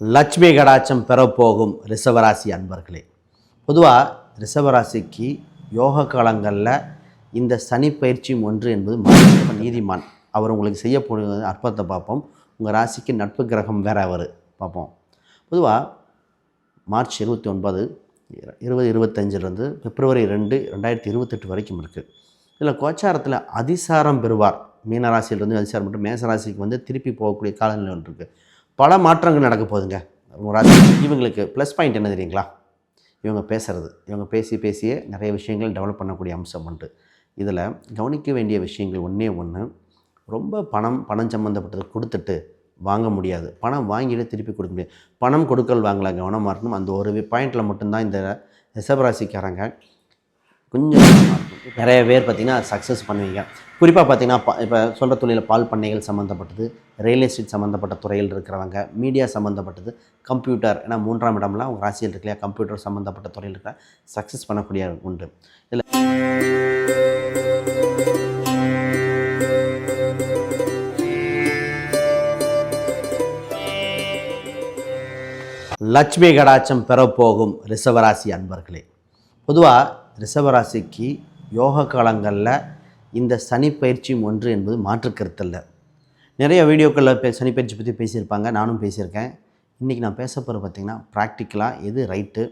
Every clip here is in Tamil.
லட்சுமி கடாட்சம் பெறப்போகும் ரிஷவராசி அன்பர்களே பொதுவாக ரிஷவராசிக்கு யோக காலங்களில் இந்த சனி பயிற்சியும் ஒன்று என்பது மாநில நீதிமான். அவர் உங்களுக்கு செய்யக்கூடிய அற்பத்தை பார்ப்போம். உங்கள் ராசிக்கு நட்பு கிரகம் வேற அவர் பார்ப்போம். பொதுவாக மார்ச் இருபத்தி ஒன்பது இருபது இருபத்தஞ்சிலிருந்து பிப்ரவரி ரெண்டு ரெண்டாயிரத்தி இருபத்தெட்டு வரைக்கும் இருக்குது இதில் கோச்சாரத்தில் அதிசாரம் பெறுவார். மீனராசியிலிருந்து அதிசாரம் மற்றும் மேசராசிக்கு வந்து திருப்பி போகக்கூடிய காலநிலை ஒன்று இருக்குது பல மாற்றங்கள் நடக்க போகுதுங்க. ராசி இவங்களுக்கு ப்ளஸ் பாயிண்ட் என்ன தெரியுங்களா? இவங்க பேசுகிறது இவங்க பேசி பேசியே நிறைய விஷயங்கள் டெவலப் பண்ணக்கூடிய அம்சம் உண்டு. இதில் கவனிக்க வேண்டிய விஷயங்கள் ஒன்றே ஒன்று ரொம்ப பணம் பணம் சம்மந்தப்பட்டது கொடுத்துட்டு வாங்க முடியாது. பணம் வாங்கிட்டு திருப்பி கொடுக்க முடியாது. பணம் கொடுக்கல் வாங்கல கவனமாக இருக்கணும். அந்த ஒரு பாயிண்டில் மட்டும்தான் இந்த ரிஷபராசிக்காரங்க கொஞ்சம் நிறைய பேர் பார்த்திங்கன்னா சக்ஸஸ் பண்ணுவீங்க. குறிப்பாக பார்த்தீங்கன்னா இப்போ சொல்கிற தொழிலில் பால் பண்ணைகள் சம்மந்தப்பட்டது ரியல் எஸ்டேட் சம்மந்தப்பட்ட துறையில் இருக்கிறவங்க மீடியா சம்மந்தப்பட்டது கம்ப்யூட்டர் ஏன்னா மூன்றாம் இடம்லாம் அவங்க ராசியில் இருக்கு இல்லையா கம்ப்யூட்டர் சம்மந்தப்பட்ட துறையில் இருக்கிற சக்ஸஸ் பண்ணக்கூடிய உண்டு. இதில் லட்சுமி கடாட்சம் பெறப்போகும் ரிஷபராசி அன்பர்களே பொதுவாக ரிஷபராசிக்கு யோக காலங்களில் இந்த சனி பயிற்சியும் ஒன்று என்பது மாற்று கருத்தல்ல நிறைய வீடியோக்களில் பே சனி பயிற்சி பற்றி பேசியிருப்பாங்க நானும் பேசியிருக்கேன். இன்றைக்கி நான் பேச போகிற பார்த்திங்கன்னா ப்ராக்டிக்கலாக எது ரைட்டு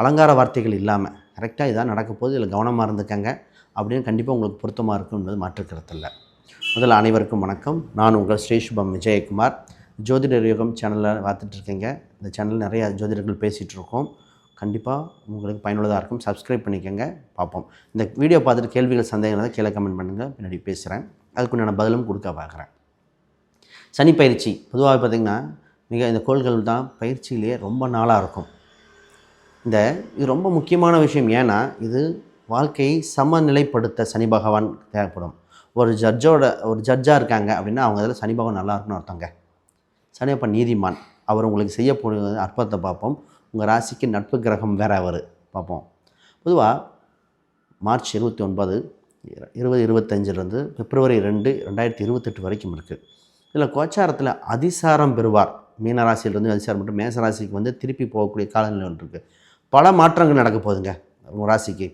அலங்கார வார்த்தைகள் இல்லாமல் கரெக்டாக இதான் நடக்க போது இதில் கவனமாக இருந்துக்கங்க அப்படின்னு கண்டிப்பாக உங்களுக்கு பொருத்தமாக இருக்கும் என்பது முதல்ல அனைவருக்கும் வணக்கம். நான் உங்கள் ஸ்ரீசுபம் விஜயகுமார். ஜோதிடர் யுகம் சேனலில் பார்த்துட்ருக்கேங்க இந்த சேனல் நிறையா ஜோதிடர்கள் பேசிகிட்டு இருக்கோம். கண்டிப்பாக உங்களுக்கு பயனுள்ளதாக இருக்கும். சப்ஸ்கிரைப் பண்ணிக்கோங்க. பார்ப்போம். இந்த வீடியோ பார்த்துட்டு கேள்விகள் சந்தேகம் கீழே கமெண்ட் பண்ணுங்கள் பின்னாடி பேசுகிறேன் அதுக்குண்டான பதிலும் கொடுக்க பார்க்குறேன். சனி பயிற்சி பொதுவாக பார்த்திங்கன்னா மிக இந்த கோள்கள் தான் பயிற்சியிலேயே ரொம்ப நாளாக இருக்கும். இந்த இது ரொம்ப முக்கியமான விஷயம். ஏன்னா இது வாழ்க்கையை சமநிலைப்படுத்த சனி பகவான் தேவைப்படும். ஒரு ஜட்ஜோட ஒரு ஜட்ஜாக இருக்காங்க அப்படின்னா அவங்க இதில் சனி பகவான் நல்லா இருக்குன்னு அர்த்தங்க. சனி நீதிமான். அவர் உங்களுக்கு செய்யக்கூடிய அற்பத்தை பார்ப்போம். உங்கள் ராசிக்கு நட்பு கிரகம் வேற அவர் பார்ப்போம். பொதுவாக மார்ச் இருபத்தி ஒன்பது இருபது இருபத்தஞ்சிலேருந்து பிப்ரவரி ரெண்டு ரெண்டாயிரத்தி இருபத்தெட்டு வரைக்கும் இருக்குது இதில் கோச்சாரத்தில் அதிசாரம் பெறுவார். மீனராசியிலிருந்து அதிசாரம் மற்றும் மேசராசிக்கு வந்து திருப்பி போகக்கூடிய காலநிலை ஒன்று இருக்குது பல மாற்றங்கள் நடக்க போகுதுங்க. உங்கள் ராசிக்கு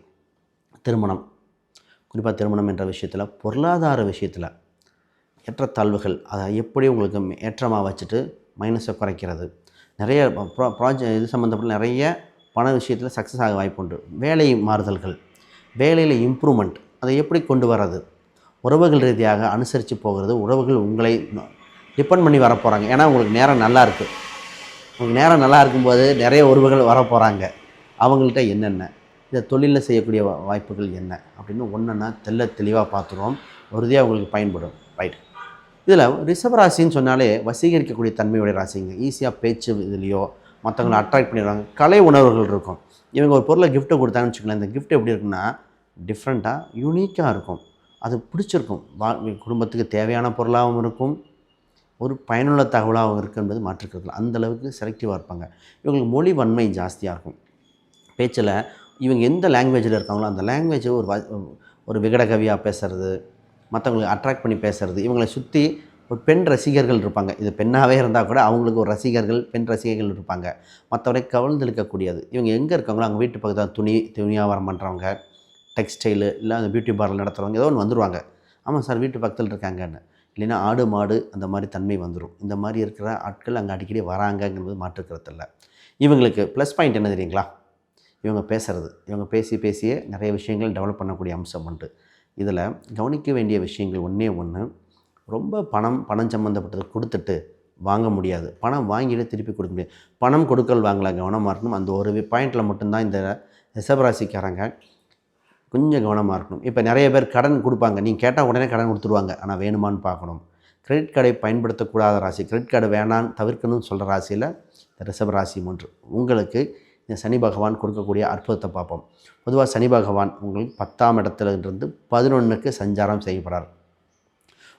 திருமணம். குறிப்பாக திருமணம் என்ற விஷயத்தில் பொருளாதார விஷயத்தில் ஏற்றத்தாழ்வுகள் அதை எப்படி உங்களுக்கு ஏற்றமாக வச்சுட்டு மைனஸை குறைக்கிறது. நிறைய ப்ரா ப்ராஜெக்ட் இது சம்மந்தப்பட்ட நிறைய பண விஷயத்தில் சக்ஸஸ் ஆக வாய்ப்புண்டு வேலை மாறுதல்கள் வேலையில் இம்ப்ரூவ்மெண்ட் அதை எப்படி கொண்டு வர்றது? உறவுகள் ரீதியாக அனுசரித்து போகிறது உறவுகள் உங்களை டிபெண்ட் பண்ணி வர போகிறாங்க ஏன்னா உங்களுக்கு நேரம் நல்லா இருக்குது உங்களுக்கு நேரம் நல்லா இருக்கும்போது நிறைய உறவுகள் வர போகிறாங்க அவங்கள்ட்ட என்னென்ன? இந்த தொழிலில் செய்யக்கூடிய வாய்ப்புகள் என்ன? அப்படின்னு ஒன்றுன்னா தெல்ல தெளிவாக பார்த்துருவோம் உறுதியாக உங்களுக்கு பயன்படும். ரைட் இதில் ரிஷபராசின்னு சொன்னாலே வசீகரிக்கக்கூடிய தன்மையுடைய ராசிங்க. ஈஸியாக பேச்சு இதுலேயோ மற்றவங்களை அட்ராக்ட் பண்ணிடுவாங்க. கலை உணர்வுகள் இருக்கும். இவங்க ஒரு பொருளை கிஃப்ட்டை கொடுத்தாங்கன்னு வச்சுக்கலாம் இந்த கிஃப்ட் எப்படி இருக்குன்னா டிஃப்ரெண்ட்டாக யூனிக்காக இருக்கும். அது பிடிச்சிருக்கும். வா குடும்பத்துக்கு தேவையான பொருளாகவும் இருக்கும். ஒரு பயனுள்ள தகவலாகவும் இருக்குது என்பது மாற்றுக்கிறது அந்தளவுக்கு செலக்டிவாக இருப்பாங்க. இவங்களுக்கு மொழி வன்மை ஜாஸ்தியாக இருக்கும். பேச்சில் இவங்க எந்த லாங்குவேஜில் இருக்காங்களோ அந்த லாங்குவேஜை ஒரு ஒரு விகடகவியாக பேசுகிறது மற்றவங்களுக்கு அட்ராக்ட் பண்ணி பேசுகிறது இவங்களை சுற்றி ஒரு பெண் ரசிகர்கள் இருப்பாங்க. இது பெண்ணாகவே இருந்தால் கூட அவங்களுக்கு ஒரு ரசிகர்கள் பெண் ரசிகர்கள் இருப்பாங்க. மற்றவரை கவர்ந்து இழுக்கக்கூடியது. இவங்க எங்கே இருக்காங்களோ அவங்க வீட்டு பக்கத்தில் துணி துணியாவாரம் பண்ணுறவங்க டெக்ஸ்டைலு இல்லை அந்த பியூட்டி பார்லர் நடத்துகிறவங்க ஏதோ ஒன்று வந்துருவாங்க. ஆமாம் சார் வீட்டு பக்கத்தில் இருக்காங்கன்னு. இல்லைன்னா ஆடு மாடு அந்த மாதிரி தன்மை வந்துடும் இந்த மாதிரி இருக்கிற ஆட்கள் அங்கே அடிக்கடி வராங்கங்கிறது மாற்றுக்கிறதில்ல இவங்களுக்கு ப்ளஸ் பாயிண்ட் என்ன தெரியுங்களா? இவங்க பேசுகிறது இவங்க பேசி பேசியே நிறைய விஷயங்கள் டெவலப் பண்ணக்கூடிய அம்சம் உண்டு. இதில் கவனிக்க வேண்டிய விஷயங்கள் ஒன்றே ஒன்று ரொம்ப பணம் பணம் சம்மந்தப்பட்டது கொடுத்துட்டு வாங்க முடியாது. பணம் வாங்கிட்டு திருப்பி கொடுக்க முடியாது. பணம் கொடுக்கல் வாங்கலாம் கவனமாக இருக்கணும். அந்த ஒரு பாயிண்டில் மட்டும்தான் இந்த ரிஷபராசிக்காரங்க கொஞ்சம் கவனமாக இருக்கணும். இப்போ நிறைய பேர் கடன் கொடுப்பாங்க. நீங்கள் கேட்டால் உடனே கடன் கொடுத்துருவாங்க. ஆனால் வேணுமான்னு பார்க்கணும். கிரெடிட் கார்டை பயன்படுத்தக்கூடாத ராசி கிரெடிட் கார்டு வேணான்னு தவிர்க்கணும்னு சொல்கிற ராசியில் இந்த ரிஷப ராசி ஒன்று. உங்களுக்கு இந்த சனி பகவான் கொடுக்கக்கூடிய அற்புதத்தை பார்ப்போம். பொதுவாக சனி பகவான் உங்களுக்கு பத்தாம் இடத்துலேருந்து பதினொன்றுக்கு சஞ்சாரம் செய்யப்படுறார்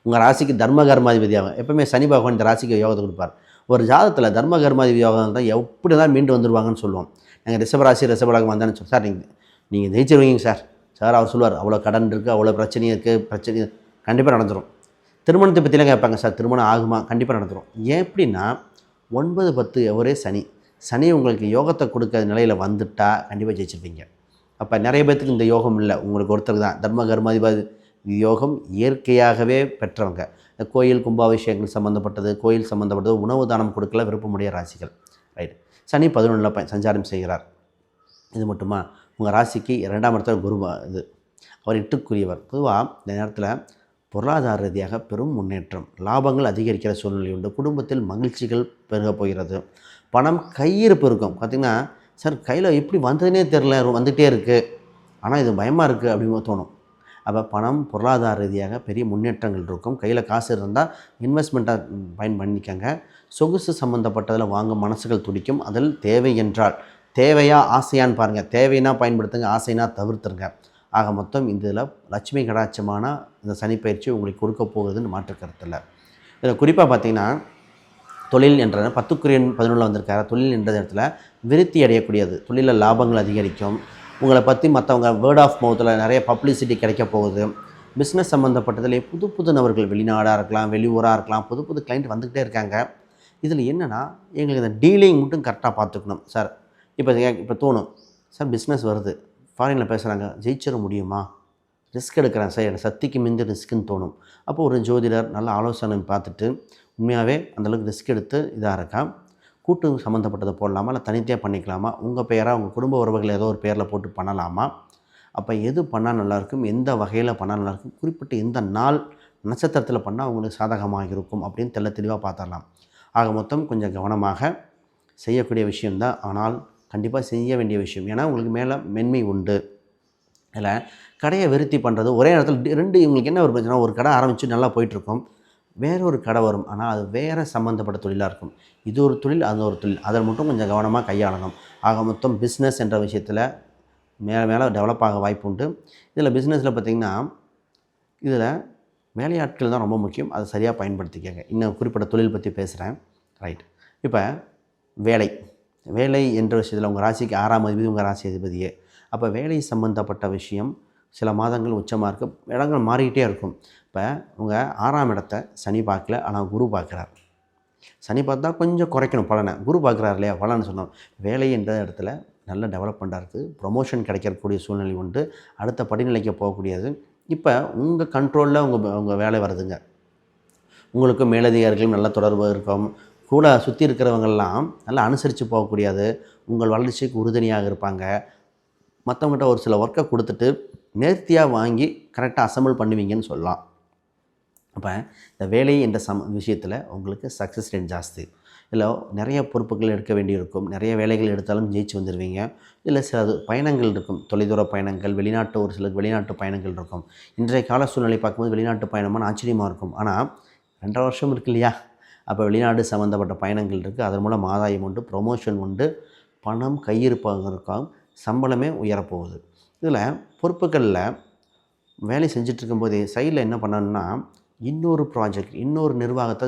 உங்கள் ராசிக்கு தர்ம கர்மாதிபதியாகும் எப்பவுமே சனி பகவான் இந்த ராசிக்கு யோகத்தை கொடுப்பார். ஒரு ஜாதத்தில் தர்ம கர்மாதிபதி யோகம் தான் எப்படி தான் மீண்டு வந்துடுவாங்கன்னு சொல்லுவோம். நாங்கள் ரிஷபராசி ரிஷபலகம் வந்தேன்னு சொல்லி சார் நீங்கள் நீங்கள் ஜெயிச்சிருவீங்க சார். சார் அவர் சொல்லுவார் அவ்வளோ கடன் இருக்குது அவ்வளோ பிரச்சனையும் இருக்குது பிரச்சனை கண்டிப்பாக நடந்துடும் திருமணத்தை பற்றிலாம் கேட்பாங்க சார் திருமணம் ஆகுமா? கண்டிப்பாக நடந்துடும் ஏன் எப்படின்னா ஒன்பது பத்து ஒரே சனி. சனி உங்களுக்கு யோகத்தை கொடுக்காத நிலையில் வந்துட்டால் கண்டிப்பாக ஜெயிச்சிருப்பீங்க. அப்போ நிறைய பேர்த்துக்கு இந்த யோகம் இல்லை. உங்களுக்கு ஒருத்தருக்கு தான். தர்ம கர்மாதிபதி யோகம் இயற்கையாகவே பெற்றவங்க. இந்த கோயில் கும்பாபிஷேகங்கள் சம்மந்தப்பட்டது கோயில் சம்மந்தப்பட்டது உணவு தானம் கொடுக்கல விருப்பமுடைய ராசிகள். ரைட் சனி பதினொன்றில் ப சஞ்சாரம் செய்கிறார். இது மட்டுமா? உங்கள் ராசிக்கு இரண்டாம் இடத்துல குரு இது அவர் இட்டுக்குரியவர் பொதுவாக இந்த நேரத்தில் பொருளாதார ரீதியாக பெரும் முன்னேற்றம் லாபங்கள் அதிகரிக்கிற சூழ்நிலை உண்டு. குடும்பத்தில் மகிழ்ச்சிகள் பெருகப் போகிறது. பணம் கையிருப்பு இருக்கும். பார்த்திங்கன்னா சார் கையில் எப்படி வந்ததுனே தெரில வந்துகிட்டே இருக்குது ஆனால் இது பயமாக இருக்குது அப்படின்னு தோணும். அப்போ பணம் பொருளாதார ரீதியாக பெரிய முன்னேற்றங்கள் இருக்கும். கையில் காசு இருந்தால் இன்வெஸ்ட்மெண்ட்டாக பயன் பண்ணிக்கங்க. சொகுசு சம்மந்தப்பட்டதில் வாங்க மனசுகள் துடிக்கும். அதில் தேவை என்றால் தேவையா ஆசையான்னு பாருங்கள் தேவைன்னா பயன்படுத்துங்க ஆசைனா தவிர்த்துருங்க. ஆக மொத்தம் இதில் லட்சுமி கடாட்சமான இந்த சனிப்பயிற்சி உங்களுக்கு கொடுக்க போகுதுன்னு மாற்று கருத்தில் இதில் குறிப்பாக பார்த்தீங்கன்னா தொழில் என்ற பத்துக்குரியன் பதினொன்றில் வந்திருக்காரு. தொழில் என்ற இடத்துல விருத்தி அடையக்கூடியது. தொழிலில் லாபங்கள் அதிகரிக்கும். உங்களை பற்றி மற்றவங்க வேர்ட் ஆஃப் மவுத்தில் நிறைய பப்ளிசிட்டி கிடைக்க போகுது. பிஸ்னஸ் சம்மந்தப்பட்டதுலேயே புது புது நபர்கள் வெளிநாடாக இருக்கலாம் வெளியூராக இருக்கலாம் புது புது கிளைண்ட் வந்துக்கிட்டே இருக்காங்க. இதில் என்னென்னா எங்களுக்கு இந்த டீலிங் மட்டும் கரெக்டாக பார்த்துக்கணும் சார் இப்போ இப்போ தோணும் சார் பிஸ்னஸ் வருது. ஃபாரினில் பேசுகிறாங்க ஜெயிச்சிட முடியுமா? ரிஸ்க் எடுக்கிறேன் சார். எனக்கு சக்திக்கு மிந்த ரிஸ்க்குன்னு தோணும். அப்போ ஒரு ஜோதிடர் நல்ல ஆலோசனை பார்த்துட்டு உண்மையாகவே அந்தளவுக்கு ரிஸ்க் எடுத்து இதாக இருக்கா கூட்டு சம்மந்தப்பட்டதை போடலாமா? இல்லை தனித்தையாக பண்ணிக்கலாமா? உங்கள் பெயராக உங்கள் குடும்ப உறவுகள் ஏதோ ஒரு பேரில் போட்டு பண்ணலாமா? அப்போ எது பண்ணால் நல்லாயிருக்கும் எந்த வகையில் பண்ணால் நல்லாயிருக்கும் குறிப்பிட்ட எந்த நாள் நட்சத்திரத்தில் பண்ணால் உங்களுக்கு சாதகமாக இருக்கும் அப்படின்னு தெள்ள தெளிவாக பார்த்துடலாம். ஆக மொத்தம் கொஞ்சம் கவனமாக செய்யக்கூடிய விஷயந்தான் ஆனால் கண்டிப்பாக செய்ய வேண்டிய விஷயம். ஏன்னா உங்களுக்கு மேலே மென்மை உண்டு. இதில் கடையை விருத்தி பண்ணுறது ஒரே நேரத்தில் ரெண்டு இவங்களுக்கு என்ன ஒரு பிரச்சனை? ஒரு கடை ஆரம்பித்து நல்லா போயிட்டுருக்கும். வேற ஒரு கடை வரும். ஆனால் அது வேறு சம்மந்தப்பட்ட தொழிலாக இருக்கும். இது ஒரு தொழில் அது ஒரு தொழில். அதை மட்டும் கொஞ்சம் கவனமாக கையாளணும். ஆக மொத்தம் பிஸ்னஸ் என்ற விஷயத்தில் மேலே மேலே டெவலப் ஆக வாய்ப்பு உண்டு. இதில் பிஸ்னஸில் பார்த்திங்கன்னா இதில் வேலையாட்கள் தான் ரொம்ப முக்கியம். அதை சரியாக பயன்படுத்திக்கங்க. இன்னும் குறிப்பிட்ட தொழில் பற்றி பேசுகிறேன் ரைட் இப்போ வேலை. வேலை என்ற விஷயத்தில் உங்கள் ராசிக்கு ஆறாம் அதிபதி உங்கள் ராசி அதிபதியே. அப்போ வேலை சம்மந்தப்பட்ட விஷயம் சில மாதங்கள் உச்சமாக இருக்கும் இடங்கள் மாறிக்கிட்டே இருக்கும். இப்போ உங்கள் ஆறாம் இடத்த சனி பார்க்கல ஆனால் குரு பார்க்குறார். சனி பார்த்தா கொஞ்சம் குறைக்கணும் பலனை. குரு பார்க்குறாரு இல்லையா? பலன்னு சொன்னோம். வேலை என்ற இடத்துல நல்ல டெவலப்மெண்ட்டாக இருக்குது ப்ரொமோஷன் கிடைக்கக்கூடிய சூழ்நிலை உண்டு. அடுத்த படிநிலைக்கு போகக்கூடியது. இப்போ உங்கள் கண்ட்ரோலில் உங்கள் உங்கள் வேலை வருதுங்க. உங்களுக்கு மேலதிகாரிகளும் நல்ல தொடர்பு இருக்கும். கூட சுற்றி இருக்கிறவங்கெல்லாம் நல்லா அனுசரித்து போகக்கூடியது. உங்கள் வளர்ச்சிக்கு உறுதுணையாக இருப்பாங்க. மற்றவங்ககிட்ட ஒரு சில ஒர்க்கை கொடுத்துட்டு நேர்த்தியாக வாங்கி கரெக்டாக அசம்பிள் பண்ணுவீங்கன்னு சொல்லலாம். அப்போ இந்த வேலை என்ற சம் விஷயத்தில் உங்களுக்கு சக்ஸஸ் ரேட் ஜாஸ்தி. இல்லை நிறைய பொறுப்புகள் எடுக்க வேண்டியிருக்கும். நிறைய வேலைகள் எடுத்தாலும் ஜெயிச்சு வந்துடுவீங்க இல்லை சில அது பயணங்கள் இருக்கும். தொலைதூர பயணங்கள் வெளிநாட்டு ஒரு சில வெளிநாட்டு பயணங்கள் இருக்கும். இன்றைய கால சூழ்நிலை பார்க்கும்போது வெளிநாட்டு பயணமான ஆச்சரியமாக இருக்கும். ஆனால் ரெண்டரை வருஷம் இருக்கு இல்லையா? அப்போ வெளிநாடு சம்மந்தப்பட்ட பயணங்கள் இருக்குது. அதன் மூலம் ஆதாயம் உண்டு ப்ரொமோஷன் உண்டு பணம் கையிருப்பாக இருக்கும் சம்பளமே உயரப்போகுது. இதில் பொறுப்புகளில் வேலை செஞ்சிட்ருக்கும்போதே சைடில் என்ன பண்ணணும்னா இன்னொரு ப்ராஜெக்ட் இன்னொரு நிர்வாகத்தை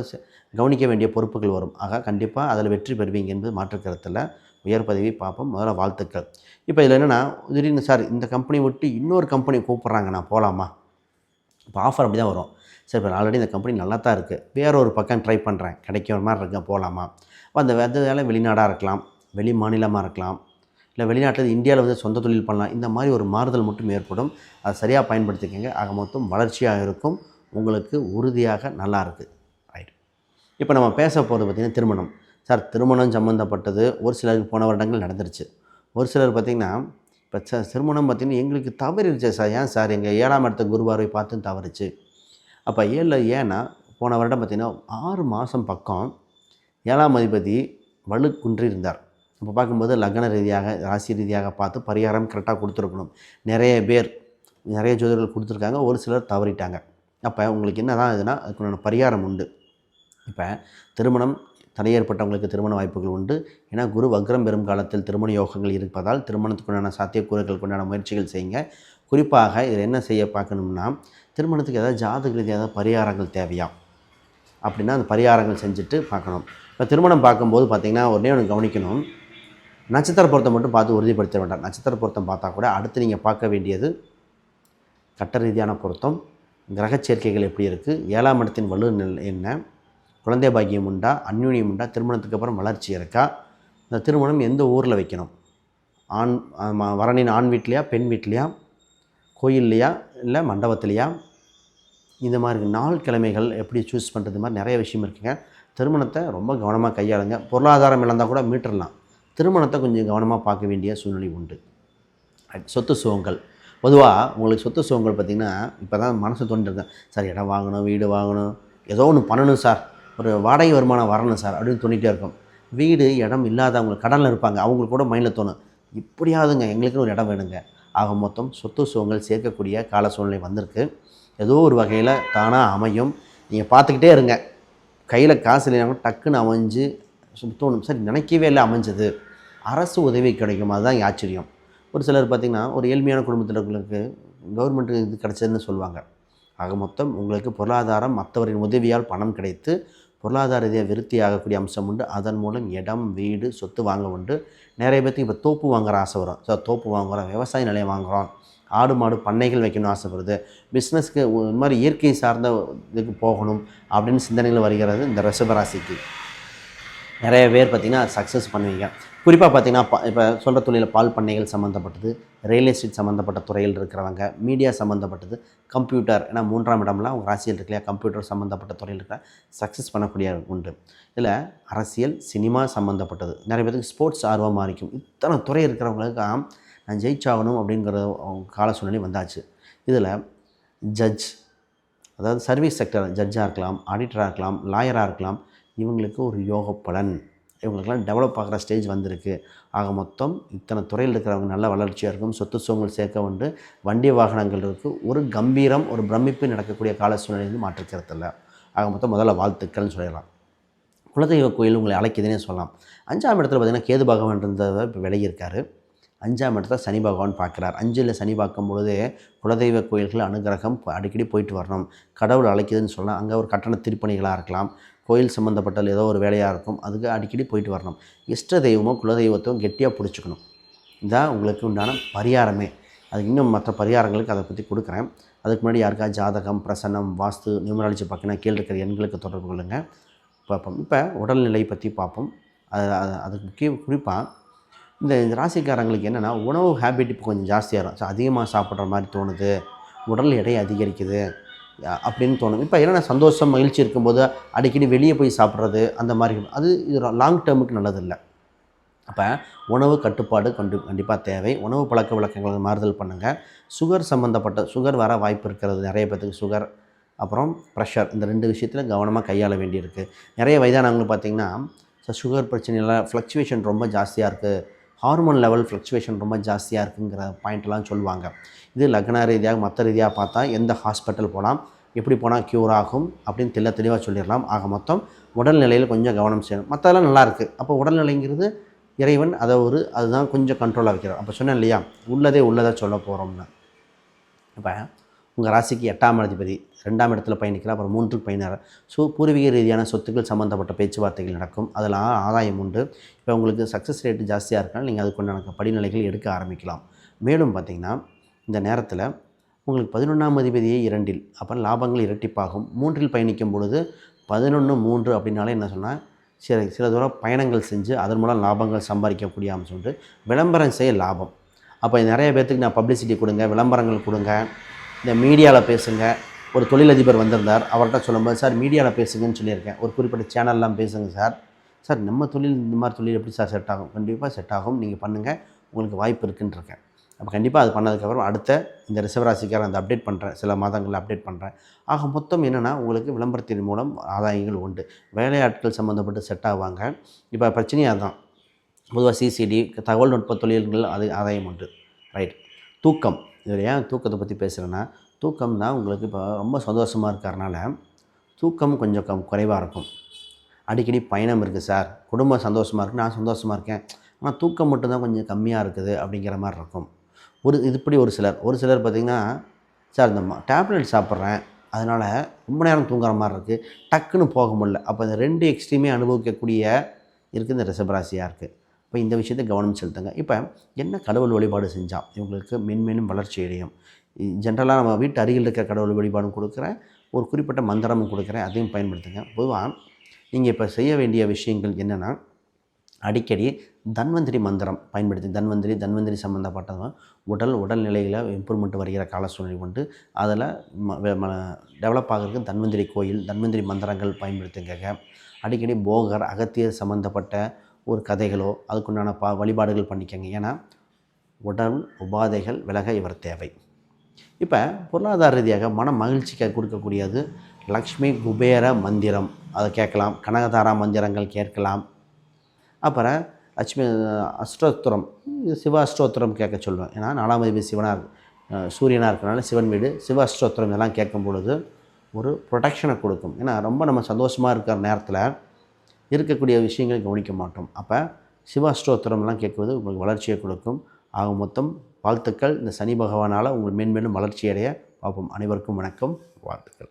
கவனிக்க வேண்டிய பொறுப்புகள் வரும். ஆக கண்டிப்பாக அதில் வெற்றி பெறுவீங்க என்பது மாற்றுக்கருத்தில் உயர் பதவி பார்ப்போம். முதல்ல வாழ்த்துக்கள். இப்போ இதில் என்னென்னா திடீர்னு சார் இந்த கம்பெனி விட்டு இன்னொரு கம்பெனி கூப்பிட்றாங்க நான் போகலாமா? இப்போ ஆஃபர் அப்படி தான் வரும். சரி இப்போ ஆல்ரெடி இந்த கம்பெனி நல்லா தான் இருக்குது வேற ஒரு பக்கம் ட்ரை பண்ணுறேன் கிடைக்கிற மாதிரி இருக்கேன் போகலாமா அப்ப அந்த வேலை வெளிநாடாக இருக்கலாம் வெளி மாநிலமாக இருக்கலாம் இல்லை வெளிநாட்டில் இந்தியாவில் வந்து சொந்த தொழில் பண்ணலாம். இந்த மாதிரி ஒரு மாறுதல் மட்டும் ஏற்படும். அதை சரியாக பயன்படுத்திக்கங்க. ஆக மொத்தம் வளர்ச்சியாக இருக்கும். உங்களுக்கு உறுதியாக நல்லா இருக்குது ரைட் இப்போ நம்ம பேச போகிறது பார்த்திங்கன்னா திருமணம். சார் திருமணம் சம்மந்தப்பட்டது ஒரு சிலருக்கு போன வருடங்கள் நடந்துருச்சு. ஒரு சிலர் பார்த்திங்கன்னா இப்போ ச- திருமணம் பார்த்திங்கன்னா எங்களுக்கு தவறிடுச்சு சார். ஏன் சார்? எங்கள் ஏழாம் இடத்த குருவாரை பார்த்து தவறுச்சு. அப்போ ஏழில் ஏன்னா போன வருடம் பார்த்திங்கன்னா ஆறு மாதம் பக்கம் ஏழாம் அதிபதி வலு குன்றி இருந்தார். அப்போ பார்க்கும்போது லக்ன ரீதியாக ராசி ரீதியாக பார்த்து பரிகாரம் கரெக்டாக கொடுத்துருக்கணும். நிறைய பேர் நிறைய ஜோதிடர்கள் கொடுத்துருக்காங்க. ஒரு சிலர் தவறிட்டாங்க. அப்போ உங்களுக்கு என்ன தான் இதுனா அதுக்குண்டான பரிகாரம் உண்டு. இப்போ திருமணம் தடை ஏற்பட்டவங்களுக்கு திருமண வாய்ப்புகள் உண்டு. ஏன்னா குரு வக்ரம் பெறும் காலத்தில் திருமண யோகங்கள் இருப்பதால் திருமணத்துக்குண்டான சாத்தியக்கூறுகள் கொண்டான முயற்சிகள் செய்யுங்க. குறிப்பாக இதில் என்ன செய்ய பார்க்கணும்னா திருமணத்துக்கு ஏதாவது ஜாதக ரீதியாக ஏதாவது பரிகாரங்கள் தேவையா? அப்படின்னா அந்த பரிகாரங்கள் செஞ்சுட்டு பார்க்கணும். இப்போ திருமணம் பார்க்கும்போது பார்த்திங்கன்னா உடனே ஒன்று கவனிக்கணும். நட்சத்திர பொருத்தம் மட்டும் பார்த்து உறுதிப்படுத்த வேண்டாம். நட்சத்திர பொருத்தம் பார்த்தா கூட அடுத்து நீங்கள் பார்க்க வேண்டியது கட்ட ரீதியான பொருத்தம். கிரக சேர்க்கைகள் எப்படி இருக்குது ஏழாம் இடத்தின் வலு நில் என்ன? குழந்தை பாக்கியம் உண்டா அந்யுன்யம் உண்டா திருமணத்துக்கு அப்புறம் வளர்ச்சி இருக்கா? இந்த திருமணம் எந்த ஊரில் வைக்கணும்? ஆண் வரணின் வரனின் ஆண் வீட்லையா பெண் வீட்லையா கோயில்லையா இல்லை மண்டபத்துலையா? இந்த மாதிரி நாள் கிழமைகள் எப்படி சூஸ் பண்ணுறது மாதிரி நிறைய விஷயம் இருக்குங்க. திருமணத்தை ரொம்ப கவனமாக கையாளுங்க. பொருளாதாரம் இழந்தால் கூட மீட்டரலாம். திருமணத்தை கொஞ்சம் கவனமாக பார்க்க வேண்டிய சூழ்நிலை உண்டு. சொத்து சுகங்கள். பொதுவாக உங்களுக்கு சொத்து சுகங்கள் பார்த்திங்கன்னா இப்போ தான் மனசு தோண்டிருக்கேன் சார் இடம் வாங்கணும் வீடு வாங்கணும். ஏதோ ஒன்று பண்ணணும் சார். ஒரு வாடகை வருமானம் வரணும் சார் அப்படின்னு தோண்டிகிட்டே இருக்கும். வீடு இடம் இல்லாதவங்க கடனில் இருப்பாங்க. அவங்களுக்கு கூட மைண்டில் தோணும். இப்படியாவதுங்க எங்களுக்குன்னு ஒரு இடம் வேணுங்க. ஆக மொத்தம் சொத்து சுகங்கள் சேர்க்கக்கூடிய கால சூழ்நிலை வந்திருக்கு. ஏதோ ஒரு வகையில் தானாக அமையும். நீங்கள் பார்த்துக்கிட்டே இருங்க. கையில் காசு இல்லைனா டக்குன்னு அமைஞ்சு தோணும். சார் நினைக்கவே இல்லை அமைஞ்சது. அரசு உதவி கிடைக்கும். அதுதான் இங்கே ஆச்சரியம். ஒரு சிலர் பார்த்திங்கன்னா ஒரு ஏழ்மையான குடும்பத்தில் இருக்கிறவங்களுக்கு கவர்மெண்ட்டு இது கிடைச்சதுன்னு சொல்லுவாங்க. ஆக மொத்தம் உங்களுக்கு பொருளாதாரம் மற்றவரின் உதவியால் பணம் கிடைத்து பொருளாதார ரீதியாக விருத்தி ஆகக்கூடிய அம்சம் உண்டு. அதன் மூலம் இடம் வீடு சொத்து வாங்க உண்டு. நிறைய பேர்த்துக்கு இப்போ தோப்பு வாங்குற ஆசை வரும். ஸோ தோப்பு வாங்குகிறோம் விவசாய நிலையம் வாங்குகிறோம் ஆடு மாடு பண்ணைகள் வைக்கணும்னு ஆசைப்படுது. பிஸ்னஸ்க்கு இந்த மாதிரி இயற்கை சார்ந்த இதுக்கு போகணும் அப்படின்னு சிந்தனைகள் வருகிறது இந்த ரிஷபராசிக்கு நிறைய பேர் பார்த்திங்கன்னா சக்ஸஸ் பண்ணுவீங்க. குறிப்பாக பார்த்தீங்கன்னா இப்போ சொல்கிற தொழிலில் பால் பண்ணைகள் சம்மந்தப்பட்டது ரியல் எஸ்டேட் சம்மந்தப்பட்ட துறையில் இருக்கிறவங்க மீடியா சம்மந்தப்பட்டது கம்ப்யூட்டர் ஏன்னா மூன்றாம் இடம்லாம் அவங்க அரசியல் இருக்கு இல்லையா? கம்ப்யூட்டர் சம்மந்தப்பட்ட துறையில் இருக்கிற சக்ஸஸ் பண்ணக்கூடிய உண்டு. இதில் அரசியல் சினிமா சம்மந்தப்பட்டது நிறைய பேருக்கு ஸ்போர்ட்ஸ் ஆர்வமாக இருக்கும். இத்தனை துறை இருக்கிறவங்களுக்கு நான் ஜெயிச்சாகணும் அப்படிங்கிற கால சூழ்நிலை வந்தாச்சு. இதில் ஜட்ஜ் அதாவது சர்வீஸ் செக்டர் ஜட்ஜாக இருக்கலாம் ஆடிட்டராக இருக்கலாம் லாயராக இருக்கலாம் இவங்களுக்கு ஒரு யோக பலன் இவங்களுக்கெல்லாம் டெவலப் ஆகிற ஸ்டேஜ் வந்திருக்கு. ஆக மொத்தம் இத்தனை துறையில் இருக்கிறவங்க நல்ல வளர்ச்சியாக இருக்கும். சொத்து சுகங்கள் சேர்க்க உண்டு வண்டி வாகனங்கள் இருக்குது ஒரு கம்பீரம் ஒரு பிரமிப்பு நடக்கக்கூடிய கால சூழ்நிலை வந்து மாற்றுக்கிறதில்ல ஆக மொத்தம் முதல்ல வாழ்த்துக்கள்னு சொல்லிடலாம் குலதெய்வ கோயில் உங்களை அழைக்குதுன்னே சொல்லலாம். அஞ்சாம் இடத்துல பார்த்திங்கன்னா கேது பகவான் இருந்தவர் இப்போ விலகியிருக்காரு. அஞ்சாம் இடத்துல சனி பகவான் பார்க்குறார். அஞ்சில் சனி பார்க்கும் பொழுது குலதெய்வ கோயில்கள் அனுகிரகம் அடிக்கடி போயிட்டு வரணும். கடவுள் அழைக்குதுன்னு சொல்லலாம். அங்கே ஒரு கட்டண திருப்பணிகளாக இருக்கலாம். கோயில் சம்மந்தப்பட்ட ஏதோ ஒரு வேலையாக இருக்கும் அதுக்கு அடிக்கடி போயிட்டு வரணும். இஷ்ட தெய்வமோ குலதெய்வத்தையும் கெட்டியாக பிடிச்சிக்கணும். இதான் உங்களுக்கு உண்டான பரிகாரமே. அது இன்னும் மற்ற பரிகாரங்களுக்கு அதை பற்றி கொடுக்குறேன். அதுக்கு முன்னாடி யாருக்கா ஜாதகம் பிரசன்னம் வாஸ்து நியூமராலஜி பார்க்கணும் கீழே இருக்கிற எண்களுக்கு தொடர்பு கொள்ளுங்கள் பார்ப்போம். இப்போ உடல்நிலை பற்றி பார்ப்போம். அது அதுக்கு முக்கிய குறிப்பாக இந்த இந்த ராசிக்காரங்களுக்கு என்னென்னா உணவு ஹேபிட் இப்போ கொஞ்சம் ஜாஸ்தியாக இருக்கும் ஸோ அதிகமாக சாப்பிட்ற மாதிரி தோணுது. உடல் எடை அதிகரிக்குது. அப்படின்னு தோணும். இப்போ என்னென்ன சந்தோஷம் மகிழ்ச்சி இருக்கும்போது அடிக்கடி வெளியே போய் சாப்பிட்றது அந்த மாதிரி அது இது லாங் டேர்முக்கு நல்லதில்லை. அப்போ உணவு கட்டுப்பாடு கண்டு கண்டிப்பாக தேவை. உணவு பழக்க வழக்கங்களை மாறுதல் பண்ணுங்கள் சுகர் சம்மந்தப்பட்ட சுகர் வர வாய்ப்பு இருக்கிறது. நிறைய பேர்த்துக்கு சுகர் அப்புறம் ப்ரெஷர் இந்த ரெண்டு விஷயத்தில் கவனமாக கையாள வேண்டியிருக்கு. நிறைய வயதானவங்களுக்கு பார்த்தீங்கன்னா சுகர் பிரச்சனையில் ஃப்ளக்சுவேஷன் ரொம்ப ஜாஸ்தியாக இருக்குது ஹார்மோன் லெவல் ஃப்ளக்சுவேஷன் ரொம்ப ஜாஸ்தியாக இருக்குங்கிற பாயிண்ட்லாம் சொல்லுவாங்க. இது லக்ன ரீதியாக மற்ற ரீதியாக பார்த்தா எந்த ஹாஸ்பிட்டல் போகலாம் எப்படி போனால் க்யூர் ஆகும் அப்படின்னு தெல்ல தெளிவாக சொல்லிடலாம். ஆக மொத்தம் உடல்நிலையில் கொஞ்சம் கவனம் செய்யணும் மற்றதெல்லாம் நல்லாயிருக்கு அப்போ உடல்நிலைங்கிறது இறைவன் அதை ஒரு அதுதான் கொஞ்சம் கண்ட்ரோலாக வைக்கிறார். அப்போ சொன்னேன் இல்லையா? உள்ளதே உள்ளதாக சொல்ல போகிறோம்னு இப்போ உங்கள் ராசிக்கு எட்டாம் அதிபதி ரெண்டாம் இடத்துல பயணிக்கிறார் அப்புறம் மூன்றுக்கு பயணிக்கிறார் ஸோ பூர்வீக ரீதியான சொத்துக்கள் சம்மந்தப்பட்ட பேச்சுவார்த்தைகள் நடக்கும். அதில் ஆதாயம் உண்டு. இப்போ உங்களுக்கு சக்ஸஸ் ரேட்டு ஜாஸ்தியாக இருக்கலாம் நீங்கள் அதுக்குண்டான படிநிலைகள் எடுக்க ஆரம்பிக்கலாம். மேலும் பார்த்தீங்கன்னா இந்த நேரத்தில் உங்களுக்கு பதினொன்றாம் அதிபதியே இரண்டில் அப்போ லாபங்கள் இரட்டிப்பாகும். மூன்றில் பயணிக்கும் பொழுது பதினொன்று மூன்று அப்படின்னாலே என்ன சொன்னால் சில சில தூரம் பயணங்கள் செஞ்சு அதன் மூலம் லாபங்கள் சம்பாதிக்கக்கூடிய அம்சம் உண்டு. விளம்பரம் செய்ய லாபம். அப்போ நிறைய பேர்த்துக்கு நான் பப்ளிசிட்டி கொடுங்க விளம்பரங்கள் கொடுங்க. இந்த மீடியாவில் பேசுங்க. ஒரு தொழிலதிபர் வந்திருந்தார். அவர்கிட்ட சொல்லும்போது சார் மீடியாவில் பேசுங்கன்னு சொல்லியிருக்கேன். ஒரு குறிப்பிட்ட சேனல்லாம் பேசுங்க சார். சார் நம்ம தொழில் இந்த மாதிரி தொழில் எப்படி சார் செட் ஆகும்? கண்டிப்பாக செட் ஆகும். நீங்கள் பண்ணுங்கள் உங்களுக்கு வாய்ப்பு இருக்குன்ட்ருக்கேன் அப்போ கண்டிப்பாக அது பண்ணதுக்கப்புறம் அடுத்த இந்த ரிசவராசிக்காரன் அந்த அப்டேட் பண்ணுறேன் சில மாதங்களில் அப்டேட் பண்ணுறேன் ஆக மொத்தம் என்னென்னா உங்களுக்கு விளம்பரத்தின் மூலம் ஆதாயங்கள் உண்டு. வேலையாட்கள் சம்மந்தப்பட்டு செட் ஆவாங்க. இப்போ பிரச்சனையாக தான் பொதுவாக சிசிடி தகவல் நுட்ப தொழில்கள் அது ஆதாயம் உண்டு. ரைட் தூக்கம். இதில் ஏன் தூக்கத்தை பற்றி பேசுகிறேன்னா தூக்கம் தான் உங்களுக்கு இப்போ ரொம்ப சந்தோஷமாக இருக்கிறனால தூக்கம் கொஞ்சம் கம் குறைவாக இருக்கும். அடிக்கடி பயணம் இருக்குது சார். குடும்பம் சந்தோஷமாக இருக்குது நான் சந்தோஷமாக இருக்கேன். ஆனால் தூக்கம் மட்டும்தான் கொஞ்சம் கம்மியாக இருக்குது அப்படிங்கிற மாதிரி இருக்கும். ஒரு இது இப்படி ஒரு சிலர் ஒரு சிலர் பார்த்திங்கன்னா சார் இந்த டேப்லெட் சாப்பிட்றேன் அதனால் ரொம்ப நேரம் தூங்குற மாதிரி இருக்குது டக்குன்னு போக முடியல. அப்போ இந்த ரெண்டு எக்ஸ்ட்ரீமே அனுபவிக்கக்கூடிய இருக்குது இந்த ரிஷபராசியாக இருக்குது. இப்போ இந்த விஷயத்தை கவனம் செலுத்துங்க. இப்போ என்ன கடவுள் வழிபாடு செஞ்சால் இவங்களுக்கு மென்மேலும் வளர்ச்சி அடையும். ஜென்ரலாக நம்ம வீட்டு அருகில் இருக்கிற கடவுள் வழிபாடும் கொடுக்குறேன். ஒரு குறிப்பிட்ட மந்திரமும் கொடுக்குறேன். அதையும் பயன்படுத்துங்க. பொதுவாக நீங்கள் இப்போ செய்ய வேண்டிய விஷயங்கள் என்னென்னா அடிக்கடி தன்வந்திரி மந்திரம் பயன்படுத்தி தன்வந்திரி தன்வந்திரி சம்மந்தப்பட்டவங்க உடல் உடல்நிலையில் இம்ப்ரூவ்மெண்ட் வருகிற கால சூழ்நிலை கொண்டு அதில் டெவலப் ஆகிறதுக்கு தன்வந்திரி கோயில் தன்வந்திரி மந்திரங்கள் பயன்படுத்துங்க அடிக்கடி போகர் அகத்தியர் சம்மந்தப்பட்ட ஒரு கதைகளோ அதுக்குண்டான பா வழிபாடுகள் பண்ணிக்கங்க. ஏன்னா உடல் உபாதைகள் விலக இவர் தேவை. இப்போ பொருளாதார ரீதியாக மன மகிழ்ச்சிக்கு கொடுக்கக்கூடியது லக்ஷ்மி குபேர மந்திரம். அதை கேட்கலாம். கனகதாரா மந்திரங்கள் கேட்கலாம். அப்புறம் லட்சுமி அஷ்டோத்திரம். இது சிவ அஷ்டோத்திரம் கேட்க சொல்லுவேன். ஏன்னா நாலாம் அதிபதி சிவனாக சூரியனாக இருக்கிறனால சிவன் வீடு சிவ அஷ்டோத்திரம் இதெல்லாம் கேட்கும் பொழுது ஒரு ப்ரொடெக்ஷனை கொடுக்கும். ஏன்னா ரொம்ப நம்ம சந்தோஷமாக இருக்கிற நேரத்தில் இருக்கக்கூடிய விஷயங்களை கவனிக்க மாட்டோம். அப்போ சிவாஸ்தோத்திரம்லாம் கேட்குவது உங்களுக்கு வளர்ச்சியை கொடுக்கும். ஆக மொத்தம் வாழ்த்துக்கள். இந்த சனி பகவானால் உங்கள் மேன்மேலும் வளர்ச்சி அடைய பார்ப்போம். அனைவருக்கும் வணக்கம். வாழ்த்துக்கள்.